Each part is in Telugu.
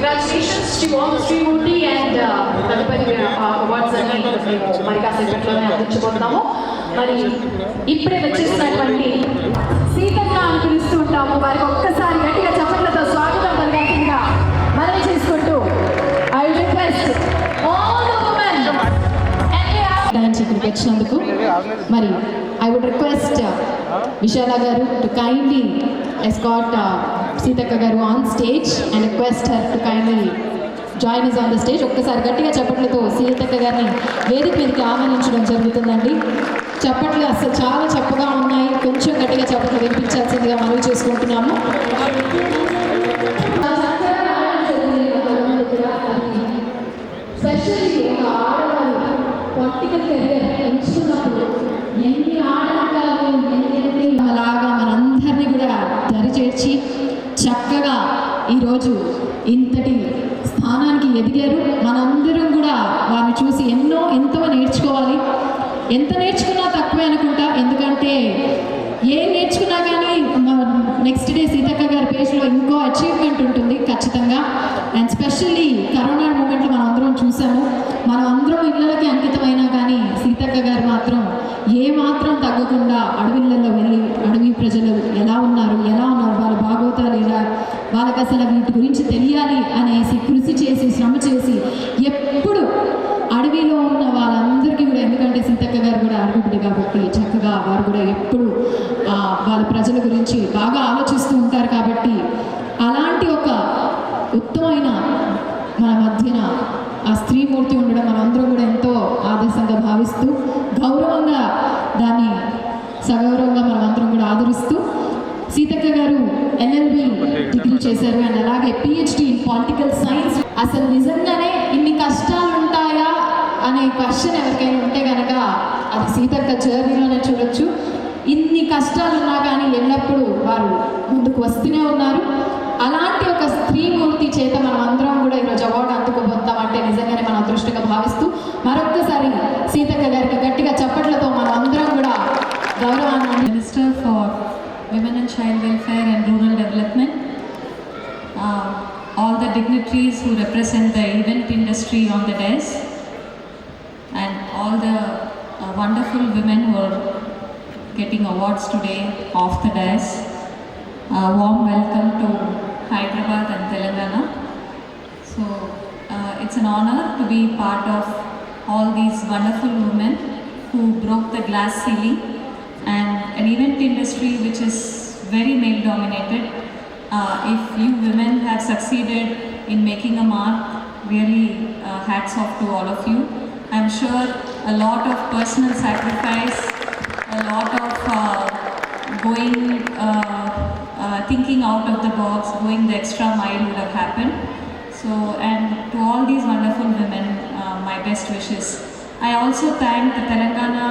Congratulations to all Srimurthy and తదుపరి అవార్డ్స్ అన్ని మరి కాసేపట్లోనే అందించబోతున్నాము మరి ఇప్పుడే వచ్చేసినటువంటి సీతక్క అని పిలుస్తూ ఉంటాము. వారికి ఒక్కసారి గట్టిగా చప్పట్లతో స్వాగతం పలికాకుండా మనం చేసుకుంటూ ఐ రిక్వెస్ట్ ఇక్కడికి వచ్చినందుకు మరి ఐ వుడ్ రిక్వెస్ట్ విశాల గారు to kindly escort Seethakka garu on stage and request her to kindly join us on the stage ఒక్కసారి గట్టిగా చప్పట్లతో సీతక్క గారిని వేదిక మీదకి ఆహ్వానించడం జరుగుతుందండి. చప్పట్లు అసలు చాలా చప్పగా ఉన్నాయి. కొంచెం గట్టిగా చప్పట్లు వినిపించాల్సిందిగా మనవి చేసుకుంటున్నాము. స్పెషల్లీ ఒక ఆడవాళ్ళు పొలిటికల్ కెరియర్ ఎంచుకున్నప్పుడు ఎన్ని ఆటంకాలు ఎన్ని అలాగా మనందరినీ కూడా దరిచేర్చి చక్కగా ఈరోజు ఇంతటి స్థానానికి ఎదిగారు. మనందరం కూడా వారిని చూసి ఎన్నో ఎంతో నేర్చుకోవాలి. ఎంత నేర్చుకున్నా తక్కువే అనుకుంటా. ఎందుకంటే ఏ నేర్చుకున్నా కానీ నెక్స్ట్ డే సీతక్క గారి పేజ్లో ఇంకో అచీవ్మెంట్ ఉంటుంది ఖచ్చితంగా. అండ్ స్పెషల్లీ కరోనా మూమెంట్లో మనం అందరం చూసాము. మనం అందరం ఇళ్ళకి అంకితమైనా కానీ సీతక్క గారు మాత్రం ఏ మాత్రం తగ్గకుండా అడవిళ్ళల్లో వెళ్ళి అడవి ప్రజలు ఎలా ఉన్నారు ఎలా ఉన్నారు వాళ్ళ భాగవతాలు ఎలా వాళ్ళకి అసలు వీటి గురించి తెలియాలి అనేసి కృషి చేసి శ్రమ చేసి ఎప్పుడు అడవిలో ఉన్న వాళ్ళందరికీ కూడా ఎందుకంటే సీతక్క గారు కూడా అడవిబిడ్డ కాబట్టి చక్కగా వారు కూడా ఎప్పుడు వాళ్ళ ప్రజల గురించి బాగా ఆలోచిస్తూ ఉంటారు కాబట్టి అలాంటి ఒక ఉత్తమైన మన మధ్యన ఆ స్త్రీమూర్తి ఉండడం మనందరం కూడా ఎంతో ఆదర్శంగా భావిస్తూ ఎన్ఎల్బి డిగ్రీ చేశారు. అండ్ అలాగే పిహెచ్డి ఇన్ పొలిటికల్ సైన్స్ అసలు నిజంగానే ఇన్ని కష్టాలు ఉంటాయా అనే క్వశ్చన్ ఎవరికైనా ఉంటే కనుక అది సీతక్క జర్నీలోనే చూడొచ్చు. ఇన్ని కష్టాలు ఉన్నా కానీ ఎల్లప్పుడూ వారు ముందుకు వస్తూనే ఉన్నారు. Represent the event industry on the dais, and all the uh, wonderful women who are getting awards today off the dais. A warm welcome to Hyderabad and Telangana. So uh, it's an honor to be part of all these wonderful women who broke the glass ceiling and an event industry which is very male dominated. Uh, if you women have succeeded in making a mark, really uh, hats off to all of you. I'm sure a lot of personal sacrifice, a lot of uh, going, uh, uh, thinking out of the box, going the extra mile would have happened. So, and to all these wonderful women, uh, my best wishes. I also thank the Telangana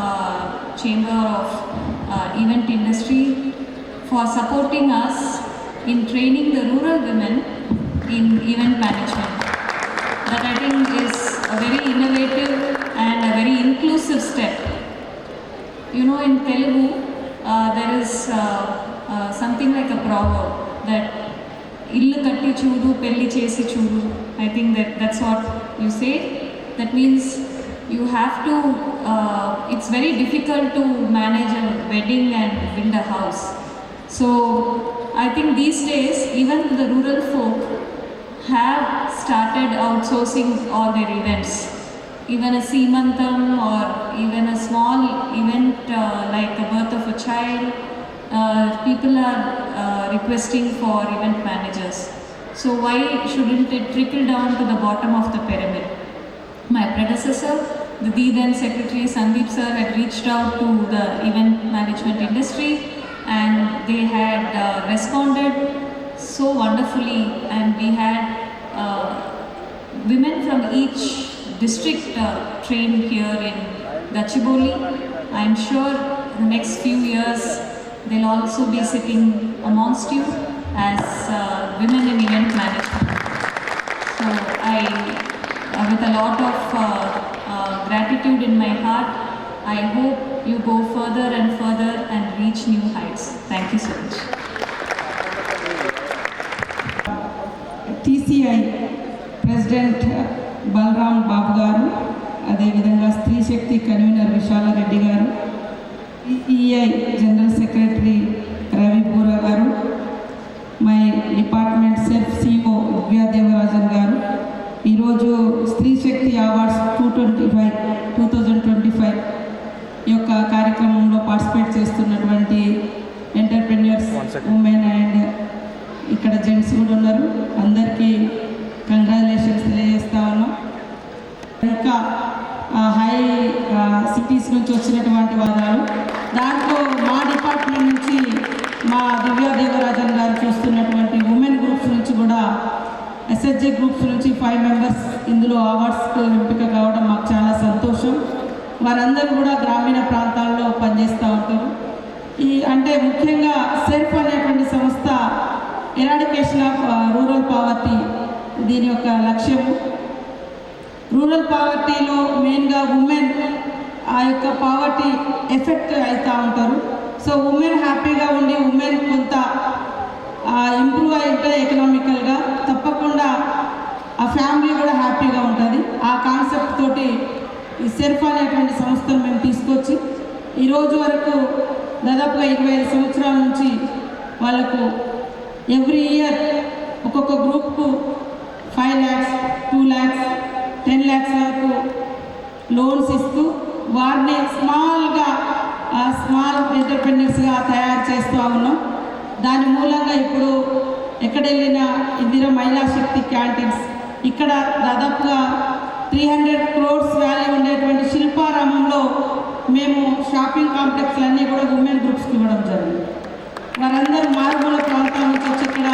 uh, Chamber of Event Industry for supporting us in training the rural women in event management that I think is a very innovative and a very inclusive step. You know, in Telugu, uh, there is uh, uh, something like a proverb that illu katti chudu pelli chesi chudu. I think that that's what you say. That means you have to. Uh, it's very difficult to manage a wedding and build a house. So I think these days, even the rural folk have started outsourcing all their events. Even a Seemantam or even a small event uh, like the birth of a child, uh, people are uh, requesting for event managers. So why shouldn't it trickle down to the bottom of the pyramid? My predecessor, the then Secretary Sandeep sir had reached out to the event management industry and they had uh, responded so wonderfully and we had women from each district uh, trained here in Gachiboli. I'm sure the next few years they'll also be sitting amongst you as uh, women in event management. So I, uh, with a lot of uh, uh, gratitude in my heart, I hope you go further and further and reach new heights. Thank you so much. TCI president Balaram Babu garu అదేవిధంగా Stree Shakti convener Vishala Reddy garu TCI general secretary Ravi Boora garu my department self CO Vidya Devarajan garu. ఈరోజు Stree Shakti awards two twenty five two thousand twenty five యొక్క కార్యక్రమంలో పార్టిసిపేట్ చేస్తున్నటువంటి ఎంటర్ప్రెన్యూర్స్ ఉమెన్ అండ్ ఇక్కడ జెంట్స్ కూడా ఉన్నారు. అందరికీ నుంచి వచ్చినటువంటి వాదాలు. దాంట్లో మా డిపార్ట్మెంట్ నుంచి మా దివ్య దేవరాజన్ గారు చూస్తున్నటువంటి ఉమెన్ గ్రూప్స్ నుంచి కూడా ఎస్హెచ్జి గ్రూప్స్ నుంచి ఫైవ్ మెంబర్స్ ఇందులో అవార్డ్స్కు ఎంపిక కావడం మాకు చాలా సంతోషం. వారందరూ కూడా గ్రామీణ ప్రాంతాల్లో పనిచేస్తూ ఉంటారు. ఈ అంటే ముఖ్యంగా సెల్ఫ్ అనేటువంటి సంస్థ ఎరాడికేషన్ ఆఫ్ రూరల్ పావర్టీ దీని యొక్క లక్ష్యము. రూరల్ పావర్టీలో మెయిన్గా ఉమెన్ ఆ యొక్క పావర్టీ ఎఫెక్ట్ అవుతూ ఉంటారు. సో ఉమెన్ హ్యాపీగా ఉండి ఉమెన్ కొంత ఇంప్రూవ్ అయి ఉంటుంది ఎకనామికల్గా తప్పకుండా ఆ ఫ్యామిలీ కూడా హ్యాపీగా ఉంటుంది. ఆ కాన్సెప్ట్ తోటి ఈ సెర్ఫ్ అనేటువంటి సంస్థను మేము తీసుకొచ్చి ఈరోజు వరకు దాదాపుగా ఇరవై ఐదు సంవత్సరాల నుంచి వాళ్ళకు ఎవ్రీ ఇయర్ ఒక్కొక్క గ్రూప్కు five lakhs two lakhs ten lakhs వరకు లోన్స్ ఇస్తూ వారిని స్మాల్గా స్మాల్ ఎంటర్ప్రెన్యూర్స్గా తయారు చేస్తూ ఉన్నాం. దాని మూలంగా ఇప్పుడు ఎక్కడెళ్ళిన ఇందిర ఇందిరా మహిళా శక్తి క్యాంటీన్స్ ఇక్కడ దాదాపుగా త్రీ హండ్రెడ్ క్రోడ్స్ వాల్యూ ఉండేటువంటి శిల్పారామంలో మేము షాపింగ్ కాంప్లెక్స్లు అన్నీ కూడా ఉమెన్ గ్రూప్స్కి ఇవ్వడం జరిగింది. వారందరూ మారుమూల ప్రాంతాల నుంచి వచ్చి ఇక్కడ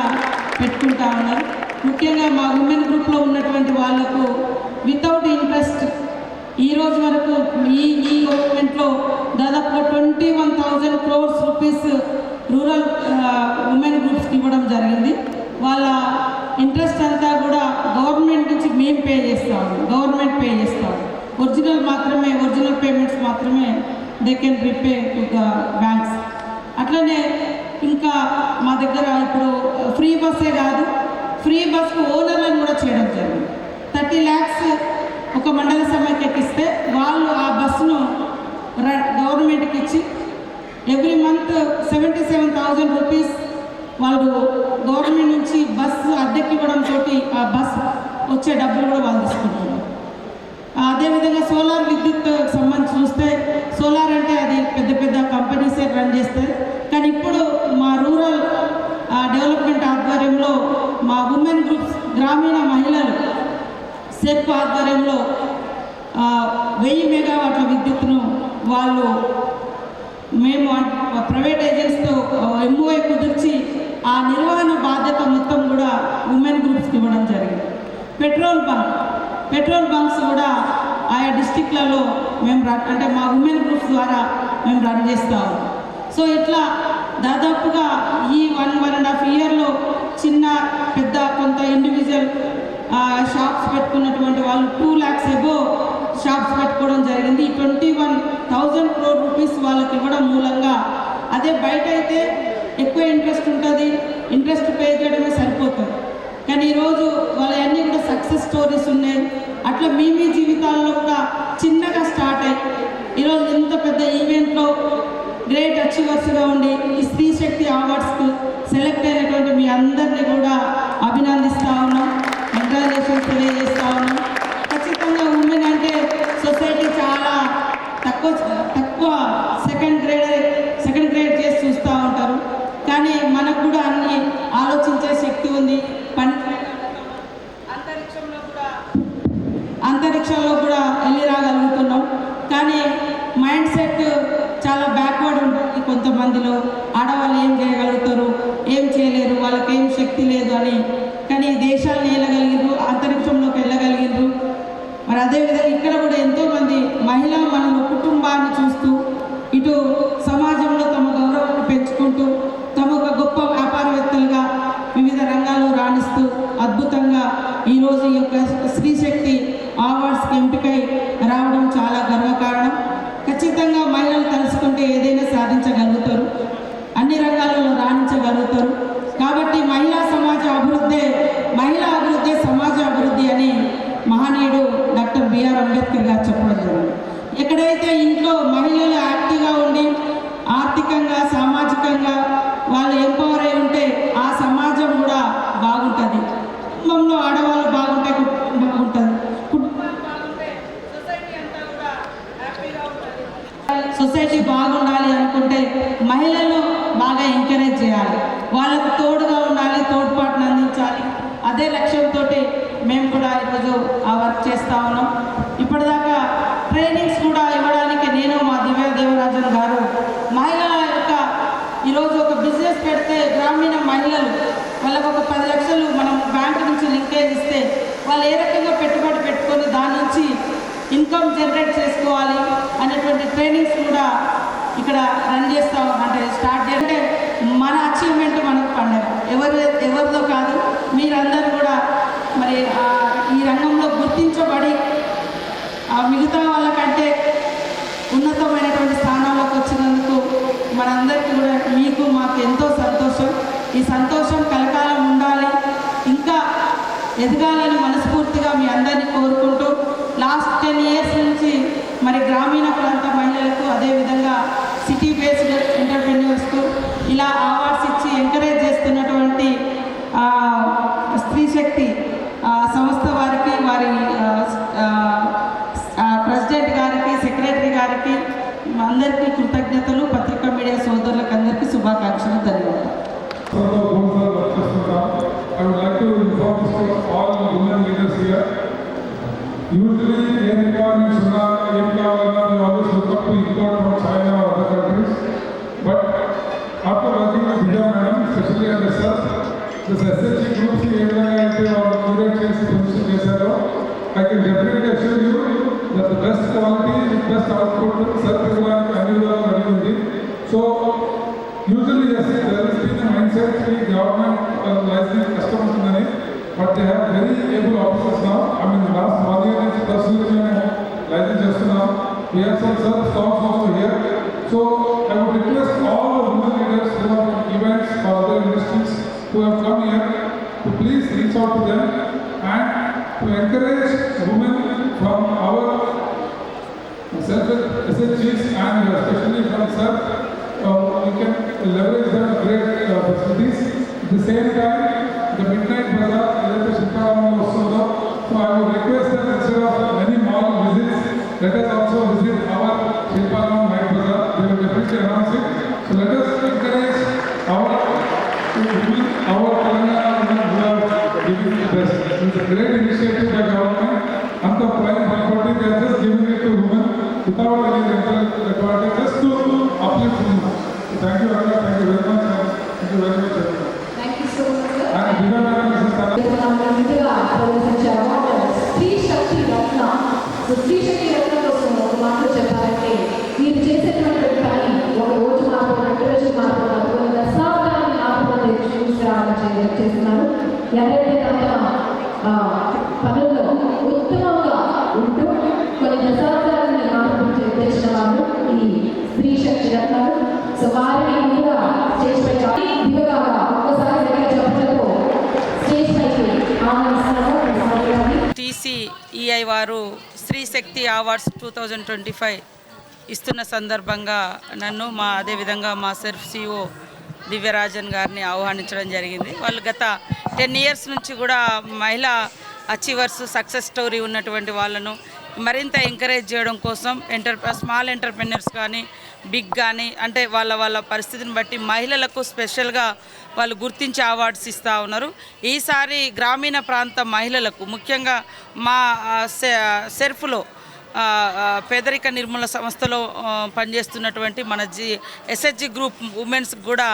పెట్టుకుంటా ఉన్నారు. ముఖ్యంగా మా ఉమెన్ గ్రూప్లో ఉన్నటువంటి వాళ్ళు ఈ రోజు వరకు ఈ ఈ గవర్నమెంట్లో దాదాపుగా twenty one thousand crores rupees rural women గ్రూప్స్కి ఇవ్వడం జరిగింది. వాళ్ళ ఇంట్రెస్ట్ అంతా కూడా గవర్నమెంట్ నుంచి మేము పే చేస్తాము. గవర్నమెంట్ పే చేస్తాము. ఒరిజినల్ మాత్రమే ఒరిజినల్ పేమెంట్స్ మాత్రమే they can repay to the banks అట్లనే ఇంకా మా దగ్గర ఇప్పుడు ఫ్రీ బస్సే కాదు ఫ్రీ బస్కు ఓనర్లను కూడా చేయడం జరిగింది. థర్టీ ల్యాక్స్ ఒక మండల సమైక్యకి ఇస్తే వాళ్ళు ఆ బస్సును ర- గవర్నమెంట్కి ఇచ్చి every month seventy seven thousand rupees వాళ్ళు గవర్నమెంట్ నుంచి బస్సు అద్దెకి తోటి ఆ బస్ వచ్చే డబ్బులు కూడా వాళ్ళు తీసుకుంటున్నారు. అదేవిధంగా సోలార్ విద్యుత్ సంబంధించి చూస్తే సోలార్ అంటే అది పెద్ద పెద్ద కంపెనీసే రన్ చేస్తాయి కానీ ఇప్పుడు మా రూరల్ డెవలప్మెంట్ ఆధ్వర్యంలో మా ఉమెన్ గ్రూప్స్ గ్రామీణ మహిళలు సెర్ప్ ఆధ్వర్యంలో వెయ్యి మెగావాట్ల విద్యుత్ను వాళ్ళు మేము ప్రైవేట్ ఏజెంట్స్తో ఎంఓఏ కుదిర్చి ఆ నిర్వహణ బాధ్యత మొత్తం కూడా ఉమెన్ గ్రూప్స్కి ఇవ్వడం జరిగింది. పెట్రోల్ బంక్ పెట్రోల్ బంక్స్ కూడా ఆయా డిస్టిక్లలో మేము అంటే మా ఉమెన్ గ్రూప్స్ ద్వారా మేము రన్ చేస్తాము సో ఇట్లా దాదాపుగా ఈ వన్ వన్ అండ్ హాఫ్ ఇయర్లో చిన్న పెద్ద కొంత ఇండివిజువల్ షాప్స్ పెట్టుకున్నటువంటి వాళ్ళు టూ ల్యాక్స్ ఎబో షాప్స్ పెట్టుకోవడం జరిగింది. Twenty one thousand crore rupees వాళ్ళకి ఇవ్వడం మూలంగా అదే బయట అయితే ఎక్కువ ఇంట్రెస్ట్ ఉంటుంది. ఇంట్రెస్ట్ పే చేయడమే సరిపోతుంది. కానీ ఈరోజు వాళ్ళ అన్నీ కూడా సక్సెస్ స్టోరీస్ ఉన్నాయి. అట్లా మీ మీ జీవితాల్లో కూడా చిన్నగా స్టార్ట్ అయ్యి ఈరోజు ఇంత పెద్ద ఈవెంట్లో గ్రేట్ అచీవర్స్గా ఉండి ఈ స్త్రీ శక్తి అవార్డ్స్కి సెలెక్ట్ అయినటువంటి మీ అందరినీ కూడా అభినందిస్తా ఉన్నాం. కంగ్రాచులేషన్స్ తెలియజేస్తా ఉన్నాం. తక్కువ తక్కువ సెకండ్ గ్రేడ్ సెకండ్ గ్రేడ్ చేసి చూస్తూ ఉంటారు. కానీ మనకు కూడా అన్ని ఆలోచించే శక్తి ఉంది. పని అంతరిక్షంలో కూడా అంతరిక్షంలో కూడా వెళ్ళి రాగలుగుతున్నాం. కానీ మైండ్ సెట్ చాలా బ్యాక్వర్డ్ ఉంటుంది కొంతమందిలో. ఆడవాళ్ళు ఏం చేయగలుగుతారు? ఏం చేయలేరు? వాళ్ళకి ఏం శక్తి లేదు అని. కానీ దేశాలను వెళ్ళగలిగిరు అంతరిక్షంలోకి వెళ్ళగలిగిరు మరి అదేవిధంగా ఇక్కడ కూడా ఎంతోమంది మహిళా మన అద్భుతంగా ఈరోజు ఈ యొక్క స్త్రీశక్తి అవార్డ్స్ ఎంపికై రావడం చాలా గర్వకారణం. ఖచ్చితంగా మహిళలు తలుసుకుంటే ఏదైనా సాధించగలుగుతారు. అన్ని రంగాలలో రాణించగలుగుతారు. కాబట్టి మహిళా సమాజ అభివృద్ధి మహిళా అభివృద్ధి సమాజ అభివృద్ధి అని మహనీయుడు డాక్టర్ బిఆర్ అంబేద్కర్ గారు చెప్పడం జరిగింది. ఎక్కడైతే ఇంట్లో మహిళలు యాక్టివ్గా ఉండి ఆర్థికంగా సామాజికంగా సొసైటీ బాగుండాలి అనుకుంటే మహిళలను బాగా ఎంకరేజ్ చేయాలి. వాళ్ళకు తోడుగా ఉండాలి తోడ్పాటును అందించాలి. అదే లక్ష్యంతో మేము కూడా ఈరోజు ఆ వర్క్ చేస్తూ ఉన్నాం. ఇప్పటిదాకా ట్రైనింగ్స్ కూడా ఇవ్వడానికి నేను మా దివ్య దేవరాజన్ గారు మహిళల యొక్క ఈరోజు ఒక బిజినెస్ పెడితే గ్రామీణ మహిళలు వాళ్ళకు ఒక పది లక్షలు మనం బ్యాంకు నుంచి లింకేజ్ ఇస్తే వాళ్ళు ఏ రకంగా పెట్టుబడి పెట్టుకొని దాని నుంచి ఇన్కమ్ జనరేట్ చేసుకోవాలి అనేటువంటి ట్రైనింగ్స్ కూడా ఇక్కడ రన్ చేస్తాం. అంటే స్టార్ట్ చేస్తే మన అచీవ్మెంట్ మనకు పండగ ఎవరు ఎవరిదో కాదు. మీరందరూ కూడా మరి ఈ రంగంలో గుర్తించబడి ఆ మిగతా వాళ్ళకంటే ఉన్నతమైనటువంటి స్థానాల్లోకి వచ్చినందుకు మనందరికీ కూడా మీకు మాకు ఎంతో సంతోషం. ఈ సంతోషం కలకాలం ఉండాలి. ఇంకా ఎదగాలని this SHG groups ఏ విధంగా అయితే వాళ్ళు curate చేసి ప్రొడ్యూస్ చేశారో I can definitely assure you that the best quality, best output search ఇవ్వడానికి అన్ని విధాలు రెడీ ఉంది. So Usually, yes, there has been a mindset the government uh, licensing custom ఉంటుందని but they have very able officers now. I mean, last one year నుంచి personally మేము license చేస్తున్నాం. We have some self stocks also here. So I would request all the women leaders who are in events or other industries who have come here, to please reach out to them and to encourage women from our SHGs and especially from SERP, uh, we can leverage their great uh, facilities. At the same time, the Midnight Bazaar, Electric Shikha also So I would request that instead of many mall visits, let us also visit our Shilpa Night Bazaar. They will definitely announce it. So let us without any rental authority, just to uplift women. So thank you, Ranga. Thank you very much. and Thank you very much. everyone. Thank you so much sir And Divya Madam is a star. ముందుగా ప్రదర్శించారు స్త్రీ శక్తి రత్న సో స్త్రీ శక్తి రత్న కోసం ఒక మాటలో చెప్పాలంటే మీరు చేసేటువంటి పని ఒక రోజు మాత్రం రెండు రోజులు మాత్రం కాదు, కొన్ని దశాబ్దాన్ని మాత్రం తీసుకురావాలని చేస్తున్నారు ఎవరైతే టీసీఈఐ వారు Stree Shakti awards two thousand twenty five ఇస్తున్న సందర్భంగా నన్ను మా అదేవిధంగా మా సెర్ఫ్ సిఓ దివ్యరాజన్ గారిని ఆహ్వానించడం జరిగింది. వాళ్ళు గత టెన్ ఇయర్స్ నుంచి కూడా మహిళా అచీవర్స్ సక్సెస్ స్టోరీ ఉన్నటువంటి వాళ్ళను మరింత ఎంకరేజ్ చేయడం కోసం ఎంటర్ స్మాల్ ఎంటర్ప్రెన్యూర్స్ కానీ బిగ్ కానీ అంటే వాళ్ళ వాళ్ళ పరిస్థితిని బట్టి మహిళలకు స్పెషల్గా వాళ్ళు గుర్తించి అవార్డ్స్ ఇస్తూ ఉన్నారు. ఈసారి గ్రామీణ ప్రాంత మహిళలకు ముఖ్యంగా మా సె సెర్ఫ్లో పేదరిక నిర్మూలన సంస్థలో పనిచేస్తున్నటువంటి మన జి ఎస్హెచ్జి గ్రూప్ ఉమెన్స్ కూడా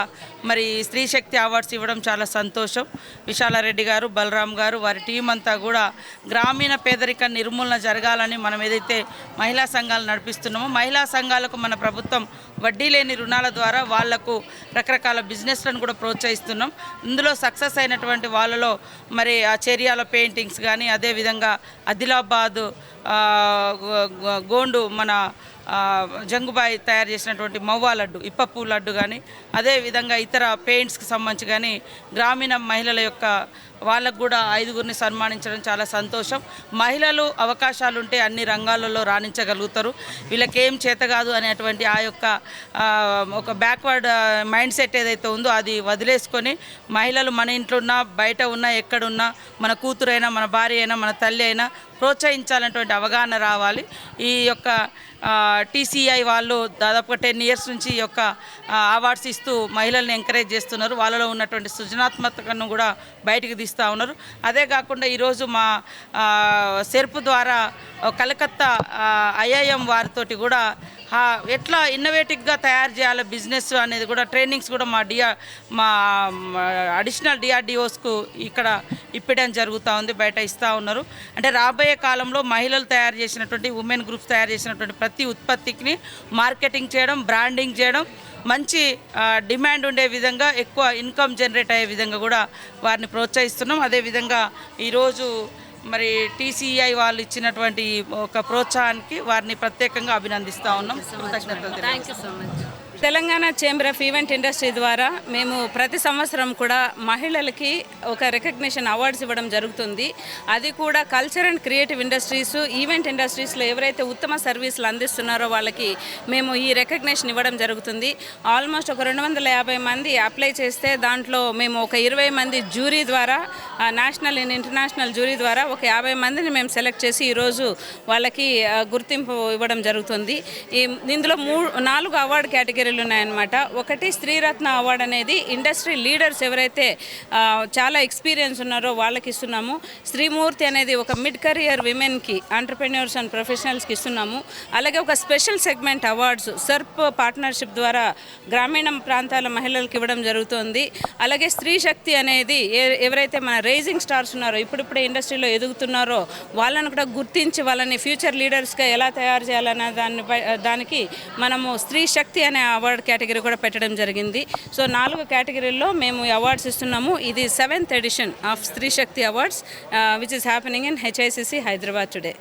మరి స్త్రీ శక్తి అవార్డ్స్ ఇవ్వడం చాలా సంతోషం. విశాలారెడ్డి గారు బలరాం గారు వారి టీం అంతా కూడా గ్రామీణ పేదరిక నిర్మూలన జరగాలని మనం ఏదైతే మహిళా సంఘాలు నడిపిస్తున్నామో మహిళా సంఘాలకు మన ప్రభుత్వం వడ్డీ లేని రుణాల ద్వారా వాళ్ళకు రకరకాల బిజినెస్లను కూడా ప్రోత్సహిస్తున్నాం. ఇందులో సక్సెస్ అయినటువంటి వాళ్ళలో మరి ఆ చేరియాల పెయింటింగ్స్ కానీ అదేవిధంగా ఆదిలాబాదు గోండు మన జంగుబాయి తయారు చేసినటువంటి మవ్వా లడ్డు ఇప్పప్పు లడ్డు కానీ అదేవిధంగా ఇతర పెయింట్స్కి సంబంధించి కానీ గ్రామీణ మహిళల యొక్క వాళ్ళకు కూడా ఐదుగురిని సన్మానించడం చాలా సంతోషం. మహిళలు అవకాశాలు ఉంటే అన్ని రంగాలలో రాణించగలుగుతారు. వీళ్ళకి ఏం చేత కాదు అనేటువంటి ఆ యొక్క ఒక బ్యాక్వర్డ్ మైండ్ సెట్ ఏదైతే ఉందో అది వదిలేసుకొని మహిళలు మన ఇంట్లో ఉన్నా బయట ఉన్నా ఎక్కడున్నా మన కూతురైనా మన భార్య అయినా మన తల్లి అయినా ప్రోత్సహించాలనేటువంటి అవగాహన రావాలి. ఈ యొక్క టీసీఐ వాళ్ళు దాదాపుగా టెన్ ఇయర్స్ నుంచి ఈ యొక్క అవార్డ్స్ ఇస్తూ మహిళల్ని ఎంకరేజ్ చేస్తున్నారు. వాళ్ళలో ఉన్నటువంటి సృజనాత్మకతను కూడా బయటకు తీస్తూ ఉన్నారు. అదే కాకుండా ఈరోజు మా సెర్పు ద్వారా కలకత్తా ఐఐఎం వారితోటి కూడా ఎట్లా ఇన్నోవేటివ్గా తయారు చేయాలి బిజినెస్ అనేది కూడా ట్రైనింగ్స్ కూడా మా డిఆర్ మా అడిషనల్ డిఆర్డిఓస్కు ఇక్కడ ఇప్పడం జరుగుతూ ఉంది బయట ఇస్తూ ఉన్నారు. అంటే రాబోయే కాలంలో మహిళలు తయారు చేసినటువంటి ఉమెన్ గ్రూప్స్ తయారు చేసినటువంటి ప్రతి ఉత్పత్తికి మార్కెటింగ్ చేయడం బ్రాండింగ్ చేయడం మంచి డిమాండ్ ఉండే విధంగా ఎక్కువ ఇన్కమ్ జనరేట్ అయ్యే విధంగా కూడా వారిని ప్రోత్సహిస్తున్నాం. అదేవిధంగా ఈరోజు మరి టీసీఐ వాళ్ళు ఇచ్చినటువంటి ఒక ప్రోత్సాహానికి వారిని ప్రత్యేకంగా అభినందిస్తూ ఉన్నాం. కృతజ్ఞతలు. Telangana chamber of event industry ద్వారా మేము ప్రతి సంవత్సరం కూడా మహిళలకి ఒక రికగ్నిషన్ అవార్డ్స్ ఇవ్వడం జరుగుతుంది. అది కూడా culture and creative industries event ఇండస్ట్రీస్లో ఎవరైతే ఉత్తమ సర్వీసులు అందిస్తున్నారో వాళ్ళకి మేము ఈ రికగ్నిషన్ ఇవ్వడం జరుగుతుంది. ఆల్మోస్ట్ ఒక రెండు వందల యాభై మంది అప్లై చేస్తే దాంట్లో మేము ఒక ఇరవై మంది జ్యూరీ ద్వారా నేషనల్ అండ్ ఇంటర్నేషనల్ జ్యూరీ ద్వారా ఒక యాభై మందిని మేము సెలెక్ట్ చేసి ఈరోజు వాళ్ళకి గుర్తింపు ఇవ్వడం జరుగుతుంది. ఇందులో మూడు నాలుగు అవార్డు చర్యలు ఉన్నాయన్నమాట. ఒకటి స్త్రీరత్న అవార్డు అనేది ఇండస్ట్రీ లీడర్స్ ఎవరైతే చాలా ఎక్స్పీరియన్స్ ఉన్నారో వాళ్ళకి ఇస్తున్నాము. శ్రీమూర్తి అనేది ఒక మిడ్ కెరియర్ విమెన్కి ఆంటర్ప్రెన్యూర్స్ అండ్ ప్రొఫెషనల్స్కి ఇస్తున్నాము. అలాగే ఒక special segment awards SERP partnership ద్వారా గ్రామీణ ప్రాంతాల మహిళలకు ఇవ్వడం జరుగుతుంది. అలాగే స్త్రీ శక్తి అనేది ఎవరైతే మన రైజింగ్ స్టార్స్ ఉన్నారో ఇప్పుడిప్పుడే ఇండస్ట్రీలో ఎదుగుతున్నారో వాళ్ళను కూడా గుర్తించి వాళ్ళని ఫ్యూచర్ లీడర్స్గా ఎలా తయారు చేయాలన్న దానిపై దానికి మనము స్త్రీ శక్తి అనే అవార్డు కేటగిరీ కూడా పెట్టడం జరిగింది. సో నాలుగు కేటగిరీల్లో మేము అవార్డ్స్ ఇస్తున్నాము. ఇది seventh edition of Stree Shakti awards which is happening in HICC Hyderabad today